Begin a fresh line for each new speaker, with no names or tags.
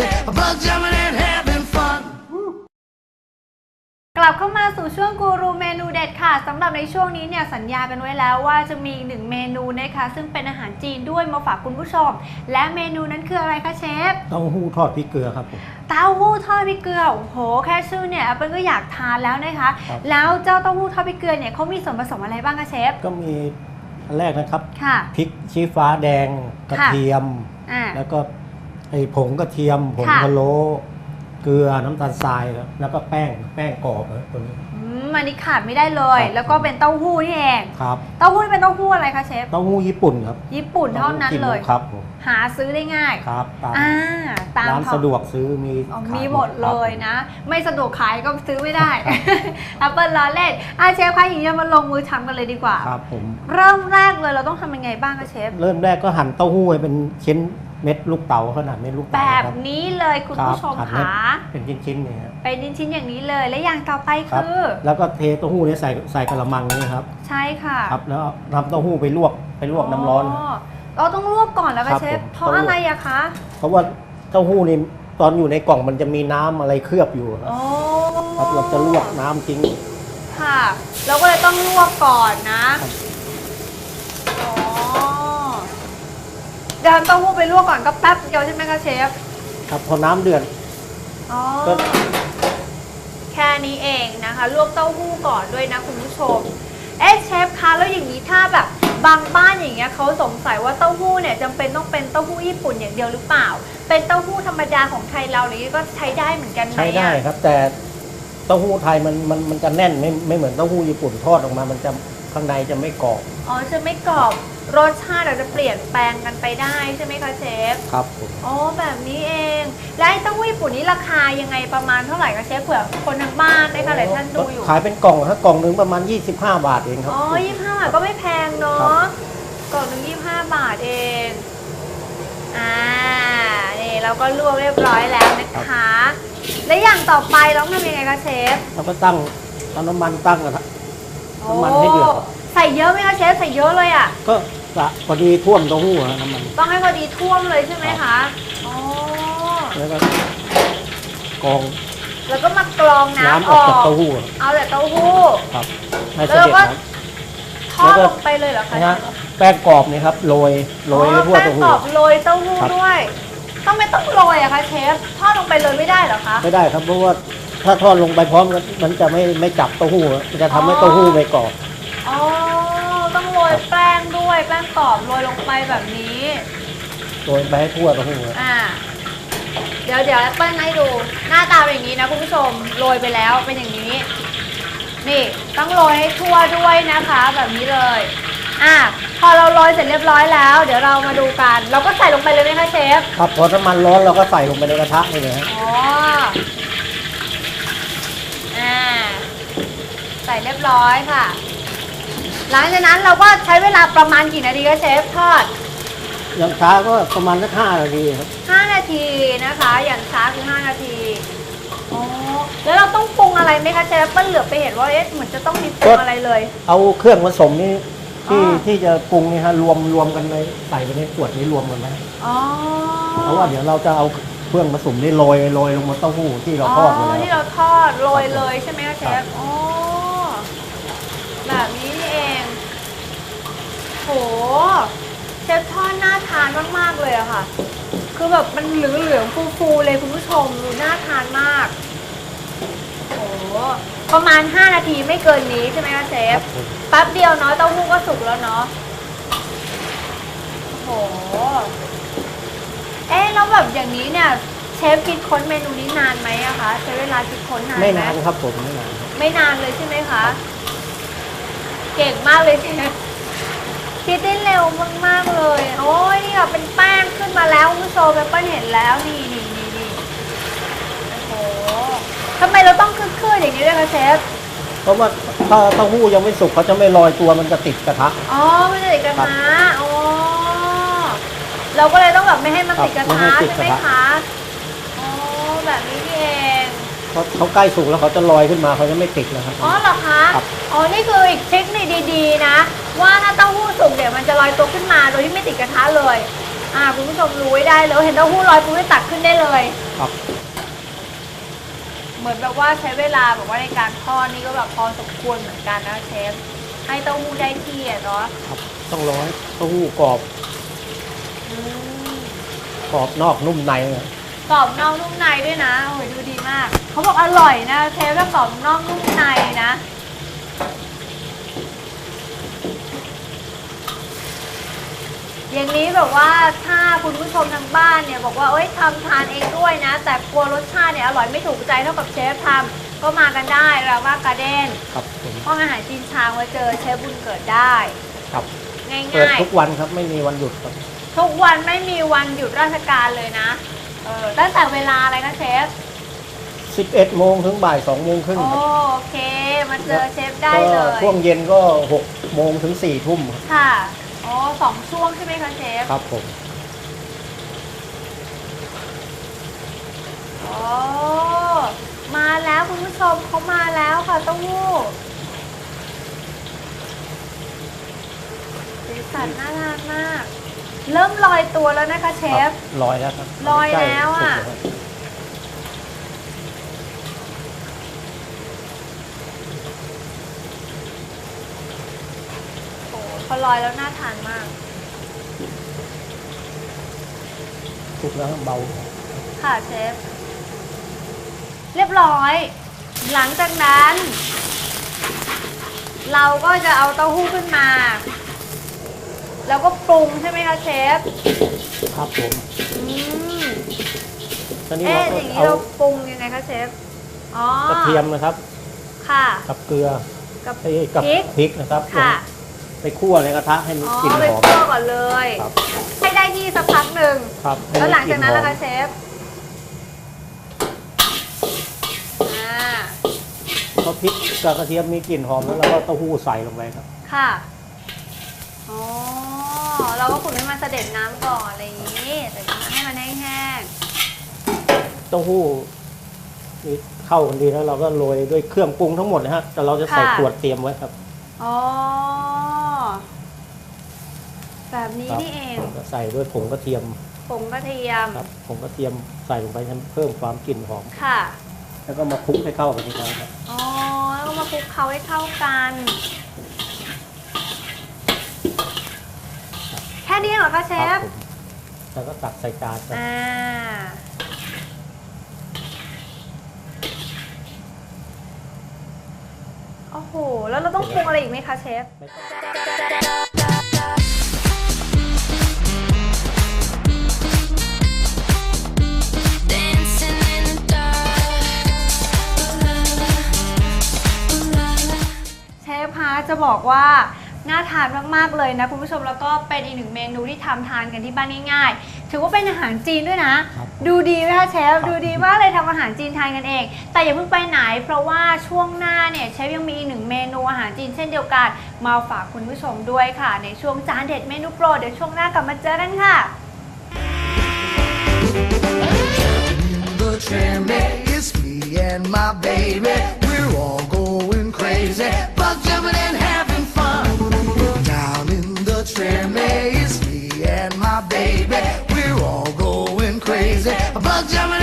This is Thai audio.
all going crazy. Bug jumping and having fun.
กลับเข้ามาสู่ช่วงกูรูเมนูเด็ดค่ะสำหรับในช่วงนี้เนี่ยสัญญากันไว้แล้วว่าจะมีอีกหนึ่งเมนูนะคะซึ่งเป็นอาหารจีนด้วยมาฝากคุณผู้ชม และเมนูนั้นคืออะไรคะเชฟ
เต้าหู้ทอดพริกเกลือครับผม
เต้าหู้ทอดพริกเกลือโอ้โหแค่ชื่อเนี่ยแอปเปิลก็อยากทานแล้วนะคะ
ครับ
แล้วเจ้าเต้าหู้ทอดพริกเกลือเนี่ยเขามีส่วนผสมอะไรบ้างคะเชฟ
ก็มีอันแรกนะครับ
ค่ะ
พริกชี้ฟ้าแดงกระเทียม
อ่า
แล้วก็ ไอ้ผงกระเทียมผง
ค่ะ
พะโล้เกลือน้ำตาลทรายครับแล้วก็แป้งแป้งกรอบนะตัวนี้
อืมอันนี้ขาดไม่ได้เลย
ครับ
แล้วก็เป็นเต้าหู้นี่เอง
ครับ
เต้าหู้นี่เป็นเต้าหู้อะไรคะเชฟ
เต้าหู้ญี่ปุ่นครับ
ญี่ปุ่นเท่านั้นเลย
ครับผม
หาซื้อได้ง่าย
ครับตาม
อ่าตาม
ร้าน
ท้อง
สะดวกซื้อมี
อ๋อ
ขาย
มีหมดเลย
ครับ
นะ ไม่สะดวกขายก็ซื้อไม่ได้ แอปเปิลล้อเล่นอาเชฟคะอย่างนี้เรามาลงมือทำกันเลยดีกว่า
ครับผม
เริ่มแรกเลยเราต้องทำยังไงบ้างคะเชฟ
เริ่มแรกก็หั่นเต้าหู้ให้เป็นชิ้น เม็ดลูกเต๋าขนาดเม็ดลูก
แบ
เต๋า
บ
ครับ
นี้เลยคุณ
ครับ
ผู้ชม
หั่นให้
ค่ะ
เป็นชิ้นๆเนี่ยครับ
เป็นชิ้นๆอย่างนี้เลยและอย่างต่อไป
ครับ
คือ
แล้วก็เทเต้าหู้เนี่ยใส่ใส่กระมังนี่ครับ
ใช่ค่ะ
ครับแล้วนำเต้าหู้ไปลวกไปลวกน้ำร้อน
เราต้องลวกก่อนแล้ว
ครั
คะ
บ
เชฟ
ผม
เพราะ
ต้องลวก
อะไรอะคะ
เพราะว่าเต้าหู้นี่ตอนอยู่ในกล่องมันจะมีน้ำอะไรเคลือบอยู่ครับ
โอ้
ครับเราจะลวกน้ำทิ้ง
ค่ะ เราก็เลยต้องลวกก่อนนะ
ครับ
อ๋อ เดี๋ยวเต้าหู้ไปลวกก่อนก็แป๊บเดียวใช่ไหมคะเชฟ
ครับพอน้ำเดือด
อ๋อ
ก็
แค่นี้เองนะคะ ลวกเต้าหู้ก่อนด้วยนะคุณผู้ชม เอ๊ะเชฟคะแล้วอย่างนี้ถ้าแบบบางบ้านอย่างเงี้ยเขาสงสัยว่าเต้าหู้เนี่ยจำเป็นต้องเป็นเต้าหู้ญี่ปุ่นอย่างเดียวหรือเปล่า เป็นเต้าหู้ธรรมดาของไทยเราอะไรอย่างงี้ก็ใช้ได้เหมือนกันไหมอะ
ใช้ได้ครับ แต่เต้าหู้ไทยมันมันมันจะแน่นไม่ไม่เหมือนเต้าหู้ญี่ปุ่นทอดออกมา มันจะข้างในจะไม่กรอบ
อ๋อจะไม่กรอบ รสชาติอาจจะเปลี่ยนแปลงกันไปได้ใช่ไหมคะเชฟ
ครับผม
อ๋อแบบนี้เอง แล้วไอ้เต้าหู้ญี่ปุ่นนี้ราคายังไงประมาณเท่าไหร่คะเชฟเผื่อคนทางบ้านได้ค่ะหลายท่านดูอยู่
ขายเป็นกล่องถ้ากล่องหนึงประมาณ 25 บาทเองครับ
อ๋อยี่ห้าบาทก็ไม่แพงเนา
ครัะบ
กล่องหนึ่งยี่ห้าบาทเองอ่านี่เราก็ลวกเรียบร้อยแล้วนะคะ และอย่างต่อไปเราต้องทำยังไงคะเชฟ
แล้วก็ตั้งเอาน้ำมันตั้งกระทะน้ำมันให้เดือด
โใส่เยอะไหมคะเชฟใส่เยอะเลยอะ
ก็ กะพอดีท่วมเต้าหู้ฮะน้ำมัน
ต้องให้พอดีท่วมเลยใช่ไหมคะ อ๋อ
แล้วก็กรอง
แล้วก็มากรองน้ำ
น้ำ
อ
อ
อ
อกจาก
ก
เต้าหู้
เอาแต่เต้าหู้
ครับให้
แล้
เส
ว
ด็จ
ก็
น้
ทอด
แล้วก็
ลงไปเลยเหรอคะำ
นะฮะแป้งกรอบนี่ครับโรยโรยให้ทั่ว
อ๋อแป้
เต้างหู้
กรอบโรยเต้าหู้
ครับ
ด้วย ต้องไม่ต้องโรยอะคะเชฟ ทอดลงไปเลยไม่ได้เหรอคะ
ไม่ได้ครับเพราะว่าถ้าทอดลงไปพร้อมกันมันจะไม่ไม่จับเต้าหู้มันจะทำให้เต้าหู้ไม่กรอบ
อ๋อต้องโร ยแป้งด้วยแป้งกรอบโรยลงไปแบบนี้
โรยไปให้ทั่วเต้าหู้ครับ
อ่า เดี๋ยวเดี๋ยวแอปเปิ้ลให้ดู หน้าตาเป็นอย่างนี้นะคุณผู้ชมโรยไปแล้วเป็นอย่างนี้ นี่ต้องโรยให้ทั่วด้วยนะคะ แบบนี้เลย อะพอเราโรยเสร็จเรียบร้อยแล้ว เดี๋ยวเรามาดูกัน เราก็ใส่ลงไปเลยไหมคะเชฟ
ครับพอน้ำมันร้อนเราก็ใส่ลงไปในกระทะนี่เลยฮะ
อ๋ออ่าใส่เรียบร้อยค่ะ หลังจากนั้นเราก็ใช้เวลาประมาณกี่นาทีคะเชฟทอด
อย่างช้าก็ประมาณสักห้านาทีครับ
5นาทีนะคะ อย่างช้าคือ5นาทีอ๋อแล้วเราต้องปรุงอะไรไหมคะเชฟเปิ้ลเหลือบไปเห็นว่าเอ๊ะเหมือนจะต้องมีปรุงอะไรเลย
เอาเครื่องผสมนี่ที่
อ๋อ
ที่จะปรุงนี่ฮะรวมรวมกันเลยใส่ไปในขวดนี้รวมกันไหม
อ๋อ
เพราะว่าเดี๋ยวเราจะเอาเครื่องผสมนี่โรยโรยลงบนเต้าหู้ที่เราทอดไว้
ที่
แล้ว
เราทอดโรยเลยใช่ไหมคะเช
ครั
ฟ
บ
อ๋อ แบบนี้นี่เอง โห เชฟทอดน่าทานมากๆเลยอะค่ะ คือแบบมันเหลืองๆฟูๆเลยคุณผู้ชมดูน่าทานมากโหประมาณ 5 นาทีไม่เกินนี้ใช่ไหมคะเช
ค
ฟ
รับผม
แป๊บเดียวเนาะเต้าหู้ก็สุกแล้วเนาะโอ้โหเอ๊ะแล้วแบบอย่างนี้เนี่ยเชฟคิดค้นเมนูนี้นานไหมอะคะใช้เวลาคิดค้นนานไหม
ไม่นานครับผมไม่นานครับ
ไม่นานเลยใช่ไหมคะ เก่งมากเลยเชฟ คิดได้เร็วมากๆเลย โอ้ยนี่ค่ะเป็นแป้งขึ้นมาแล้วคุณผู้ชมแอปเปิ้ลเห็นแล้วนี่นี่นี่นี่โอ้โหทำไมเราต้องคืดๆอย่างนี้ด้วยคะเชฟ
เพราะว่าถ้าเต้าหู้ยังไม่สุกเขาจะไม่ลอยตัวมันจะติดกระทะ
อ๋อไม่ติดกระทะอ๋อเราก็เลยต้องแบบไม่ให้มัน
ครับ
ติดกระ
ไม่
ทะ
ให้ติด
ใช่ไหม
กระทะ
คะอ๋อแบบนี้นี่เอง
เพราะเขาใกล้สุกแล้วเขาจะลอยขึ้นมาเขาจะไม่ติดแล้วครับ
อ๋อเหรอคะ
ครับ
อ๋อนี่คืออีกเทคนิคดีๆนะ ว่าถ้าเต้าหู้สุกเดี๋ยวมันจะลอยตัวขึ้นมาโดยที่ไม่ติดกระทะเลย อ่าคุณผู้ชมรู้ไว้ได้เลยเห็นเต้าหู้ลอยปุ๊บให้ตักขึ้นได้เลย
ครับ
เหมือนแบบว่าใช้เวลาแบบว่าในการทอดนี่ก็แบบพอสมควรเหมือนกันนะเชฟให้เต้าหู้ได้ที่อะเนาะ
ครับ ต้องรอให้เต้าหู้กรอบ
อืม
กรอบนอกนุ่มในนะ
กรอบนอกนุ่มในด้วยนะโอ้ยดูดีมาก เขาบอกอร่อยนะเชฟถ้ากรอบนอกนุ่มในนะ อย่างนี้แบบว่าถ้าคุณผู้ชมทางบ้านเนี่ยบอกว่าเอ้ยทำทานเองด้วยนะ แต่กลัวรสชาติเนี่ยอร่อยไม่ถูกใจเท่ากับเชฟทำก็มากันได้ราว่าการ์เด้น
ครับผม
ห้องอาหารจีนชางมาเจอเชฟบุญเกิดได้
ครับ
ง่
เปิดา
ย
ทุกวันครับไม่มีวันหยุดครับ
ๆทุกวันไม่มีวันหยุดราชการเลยนะเออตั้งแต่เวลาอะไรนะเชฟ
11โมงถึงบ่าย2โมงครึ่ง
โอ
ครับ
เคมาเจอเชฟได้เล
ก็
ย
ช่วงเย็นก็6โมงถึง4ทุ่มครับ
ค่ะ อ๋อสองช่วงใช่ไหมคะเชฟ
ครับผม
โอ้มาแล้วคุณผู้ชมเขามาแล้วค่ะเต้าหู้สีสันน่าทานมาก เริ่มลอยตัวแล้วนะคะเช
ครั
ฟ
บลอยแล้วครับ
ลอยแล้วอะ
ใกล้สุกแล้ว
พอลอยแล้วน่าทานมาก
สุกแล้วเบา
ค่ะเชฟ เรียบร้อย หลังจากนั้น เราก็จะเอาเต้าหู้ขึ้นมา แล้วก็ปรุงใช่ไหมคะเชฟ
ครับผม
อืม
ตอนนี้
เอ๊ะ
เรา
อ
ก็
ย่างนี้
เอา
เราปรุงยังไงคะเชฟ อ๋อก
ระเทียมนะครับ
ค่ะ
กับเกลือ
กับ
เอ้ยกับ
พริก
พริกนะครับ
ค่ะ
ไปคั่วในกระทะให้มี
อ๋อก
ลิ่น
ไป
หอม
คั่วก่อนเลย
ครับ
ให้ได้ที่สักพักหนึ่ง
ครับให้
แล้วหลัง
มี
จากนั้น
ลิ่
ล่ะ
หอ
คะ
ม
เชฟอ่า
พอพริกกับกระเทียมมีกลิ่นหอมแล้วเราก็เต้าหู้ใส่ลงไปครับ
ค่ะ อ๋อ เราก็ขุนให้มันเสด็จน้ำก่อนอะไรอย่างนี้แต่ให้มันแห้ง
เต้าหู้นี่เข้ากันดีแล้วเราก็โรยด้วยเครื่องปรุงทั้งหมดนะฮะแต่เราจะใส่ขวดเตรียมไว้ครับ
ๆ อ๋อ แบบนี้
ครับ
นี่เอง
ก็ใส่ด้วยผงกระเทียม
ผงกระเทียม
ครับผงกระเทียมใส่ลงไปให้เพิ่มความกลิ่นหอม
ค่ะ
แล้วก็มาคลุกให้เข้ากันอีกครั้งครับ
อ๋อแล้วก็มาคลุกเคล้าให้เข้ากันแค่นี้เหรอคะเช
ครั
ฟ
ผมแล้วก็ตักใส่จานครับ
อ่าโอ้โห แล้วเราต้องปรุงอะไรอีกไหมคะเชฟ จะบอกว่าน่าทานมากๆเลยนะคุณผู้ชมแล้วก็เป็นอีกหนึ่งเมนูที่ทำทานกันที่บ้านง่ายๆ ถือว่าเป็นอาหารจีนด้วยนะ
ครับ
ดูดีไหมคะเชฟ
ครับ
ดูดีมากเลยทำอาหารจีนทานกันเอง แต่อย่าเพิ่งไปไหน เพราะว่าช่วงหน้าเนี่ยเชฟยังมีอีกหนึ่งเมนูอาหารจีนเช่นเดียวกัน มาฝากคุณผู้ชมด้วยค่ะ ในช่วงจานเด็ดเมนูโปรดเดี๋ยวช่วงหน้ากลับมาเจอกันค่ะ
the tramway. It's me and my baby. I'll